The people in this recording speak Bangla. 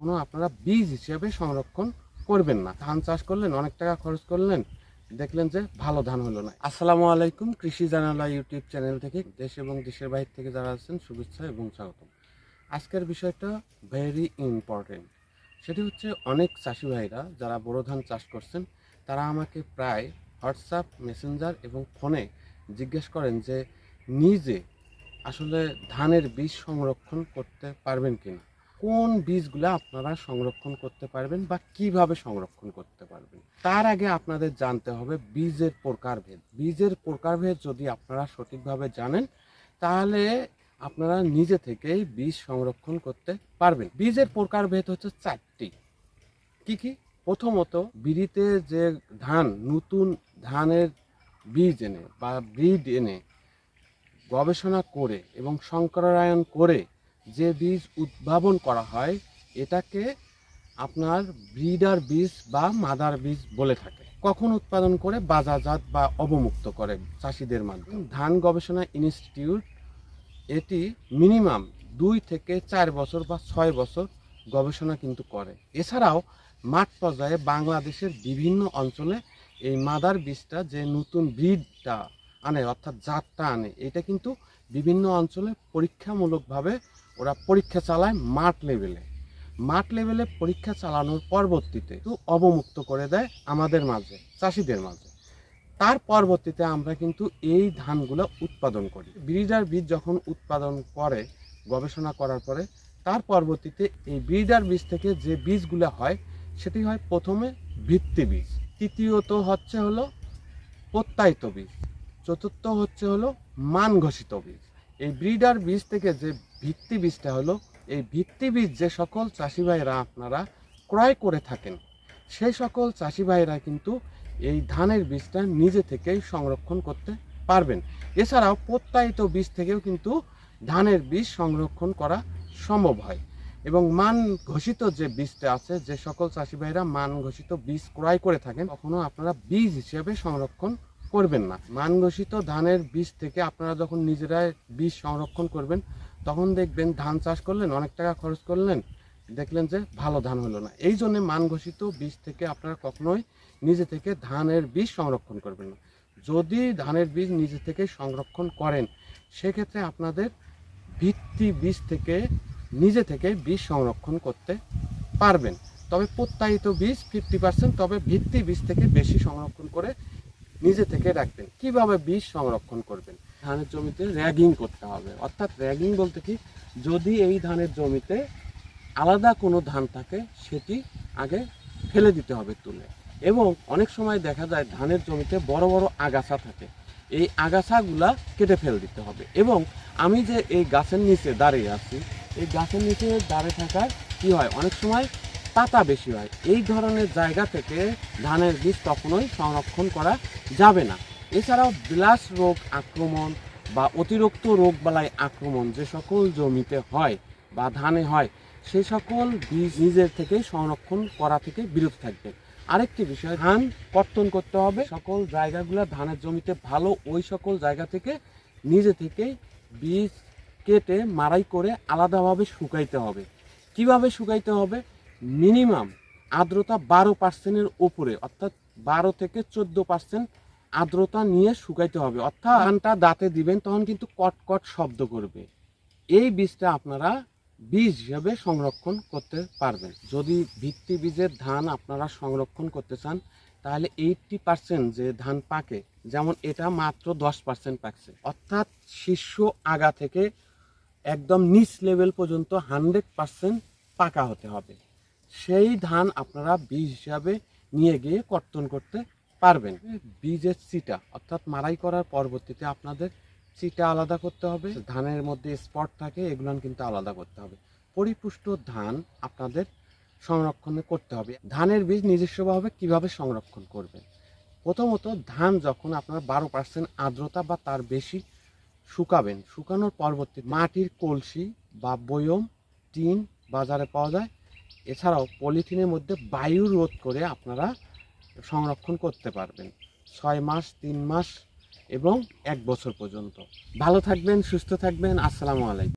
কোনো আপনারা বীজ হিসেবে সংরক্ষণ করবেন না। ধান চাষ করলেন, অনেক টাকা খরচ করলেন, দেখলেন যে ভালো ধান হলো না। আসসালামু আলাইকুম, কৃষি জানালা ইউটিউব চ্যানেল থেকে দেশ এবং দেশের বাইরে থেকে যারা আছেন, শুভেচ্ছা এবং স্বাগতম। আজকের বিষয়টা ভেরি ইম্পর্টেন্ট সেটি হচ্ছে অনেক চাষি ভাইরা যারা বোরো ধান চাষ করছেন, তারা আমাকে প্রায় হোয়াটসঅ্যাপ, মেসেঞ্জার এবং ফোনে জিজ্ঞেস করেন যে, নিজে আসলে ধানের বীজ সংরক্ষণ করতে পারবেন কিনা? কোন বীজগুলো আপনারা সংরক্ষণ করতে পারবেন বা কীভাবে সংরক্ষণ করতে পারবেন? তার আগে আপনাদের জানতে হবে বীজের প্রকারভেদ। বীজের প্রকারভেদ যদি আপনারা সঠিকভাবে জানেন, তাহলে আপনারা নিজে থেকেই বীজ সংরক্ষণ করতে পারবেন। বীজের প্রকারভেদ হচ্ছে চারটি। কি কি? প্রথমত, বিড়িতে যে ধান, নতুন ধানের বীজ এনে বা ব্রিড এনে গবেষণা করে এবং সংকরায়ন করে যে বীজ উদ্ভাবন করা হয়, এটাকে আপনার ব্রিডার বীজ বা মাদার বীজ বলে থাকে। কখন উৎপাদন করে? বাজারজাত বা অবমুক্ত করে চাষিদের মাধ্যমে। ধান গবেষণা ইনস্টিটিউট এটি মিনিমাম দুই থেকে চার বছর বা ছয় বছর গবেষণা কিন্তু করে। এছাড়াও মাঠ পর্যায়ে বাংলাদেশের বিভিন্ন অঞ্চলে এই মাদার বীজটা যে নতুন ব্রিডটা আনে, অর্থাৎ জাতটা আনে, এটা কিন্তু বিভিন্ন অঞ্চলে পরীক্ষামূলকভাবে ওরা পরীক্ষা চালায় মাঠ লেভেলে মাঠ লেভেলে পরীক্ষা চালানোর পরবর্তীতে তো অবমুক্ত করে দেয় আমাদের মাঝে, চাষিদের মাঝে। তার পরবর্তীতে আমরা কিন্তু এই ধানগুলো উৎপাদন করি। ব্রিডার বীজ যখন উৎপাদন করে, গবেষণা করার পরে, তার পরবর্তীতে এই ব্রিডার বীজ থেকে যে বীজগুলো হয়, সেটি হয় প্রথমে ভিত্তি বীজ, তৃতীয়ত হচ্ছে হলো প্রত্যায়িত বীজ, চতুর্থ হচ্ছে হলো মান ঘোষিত বীজ। এই ব্রিডার বীজ থেকে যে ভিত্তি বীজটা হলো, এই ভিত্তি বীজ যে সকল চাষি ভাইরা আপনারা ক্রয় করে থাকেন, সেই সকল চাষি ভাইরা কিন্তু এই ধানের বীজটা নিজে থেকেই সংরক্ষণ করতে পারবেন। এছাড়াও প্রত্যায়িত বীজ থেকেও কিন্তু ধানের বীজ সংরক্ষণ করা সম্ভব হয় এবং মান ঘোষিত যে বীজটা আছে, যে সকল চাষি ভাইরা মান ঘোষিত বীজ ক্রয় করে থাকেন, কখনো আপনারা বীজ হিসেবে সংরক্ষণ করবেন না। মান ঘোষিত ধানের বীজ থেকে আপনারা যখন নিজেরাই বীজ সংরক্ষণ করবেন, তখন দেখবেন ধান চাষ করলেন, অনেক টাকা খরচ করলেন, দেখলেন যে ভালো ধান হলো না। এই জন্য মান ঘোষিত বীজ থেকে আপনারা কখনোই নিজে থেকে ধানের বীজ সংরক্ষণ করবেন না। যদি ধানের বীজ নিজে থেকে সংরক্ষণ করেন, সেক্ষেত্রে আপনাদের ভিত্তি বীজ থেকে নিজে থেকে বীজ সংরক্ষণ করতে পারবেন। তবে প্রত্যায়িত বীজ ফিফটি পার্সেন্ট তবে ভিত্তি বীজ থেকে বেশি সংরক্ষণ করে নিজে থেকে রাখবেন। কীভাবে বীজ সংরক্ষণ করবেন? ধানের জমিতে র্যাগিং করতে হবে। অর্থাৎ র্যাগিং বলতে কি? যদি এই ধানের জমিতে আলাদা কোনো ধান থাকে, সেটি আগে ফেলে দিতে হবে তুলে। এবং অনেক সময় দেখা যায় ধানের জমিতে বড় বড় আগাছা থাকে। এই আগাছাগুলা কেটে ফেলে দিতে হবে। এবং আমি যে এই গাছের নিচে দাঁড়িয়ে আছি, এই গাছের নিচে দাঁড়িয়ে থাকার কি হয়? অনেক সময় পাতা বেশি হয়। এই ধরনের জায়গা থেকে ধানের বীজ কখনোই সংরক্ষণ করা যাবে না। এছাড়াও বিলাস রোগ আক্রমণ বা অতিরিক্ত রোগ বালাই আক্রমণ যে সকল জমিতে হয় বা ধানে হয়, সে সকল বীজ নিজের থেকে সংরক্ষণ করা থেকে বিরত থাকবে। আরেকটি বিষয়, ধান কর্তন করতে হবে। সকল জায়গাগুলো ধানের জমিতে ভালো ওই সকল জায়গা থেকে নিজে থেকেই বীজ কেটে মারাই করে আলাদাভাবে শুকাইতে হবে। কীভাবে শুকাইতে হবে? মিনিমাম আর্দ্রতা বারো পার্সেন্টের উপরে, অর্থাৎ বারো থেকে চোদ্দ পার্সেন্ট আর্দ্রতা নিয়ে শুকাইতে হবে। অর্থাৎ ধানটা দাঁতে দিবেন, তখন কিন্তু কটকট শব্দ করবে। এই বীজটা আপনারা বীজ হিসাবে সংরক্ষণ করতে পারবেন। যদি ভিত্তি বীজের ধান আপনারা সংরক্ষণ করতে চান, তাহলে এইটটি পার্সেন্ট যে ধান পাকে, যেমন এটা মাত্র দশ পার্সেন্ট পাকছে। অর্থাৎ শীর্ষ আগা থেকে একদম নিচ লেভেল পর্যন্ত হান্ড্রেড পার্সেন্ট পাকা হতে হবে। সেই ধান আপনারা বীজ হিসাবে নিয়ে গিয়ে কর্তন করতে পারবেন। বীজের চিটা অর্থাৎ মারাই করার পরবর্তীতে আপনাদের চিটা আলাদা করতে হবে ধানের মধ্যে স্পট থাকে এগুলো কিন্তু আলাদা করতে হবে। পরিপুষ্ট ধান আপনাদের সংরক্ষণে করতে হবে। ধানের বীজ নিজস্বভাবে কীভাবে সংরক্ষণ করবেন? প্রথমত ধান যখন আপনার বারো পার্সেন্ট আর্দ্রতা বা তার বেশি শুকাবেন শুকানোর পরবর্তী মাটির কলসি বা বয়ম টিন বাজারে পাওয়া যায়। এছাড়াও পলিথিনের মধ্যে বায়ু রোধ করে আপনারা সংরক্ষণ করতে পারবেন। ছয় মাস, তিন মাস এবং এক বছর পর্যন্ত। ভালো থাকবেন, সুস্থ থাকবেন। আসসালামু আলাইকুম।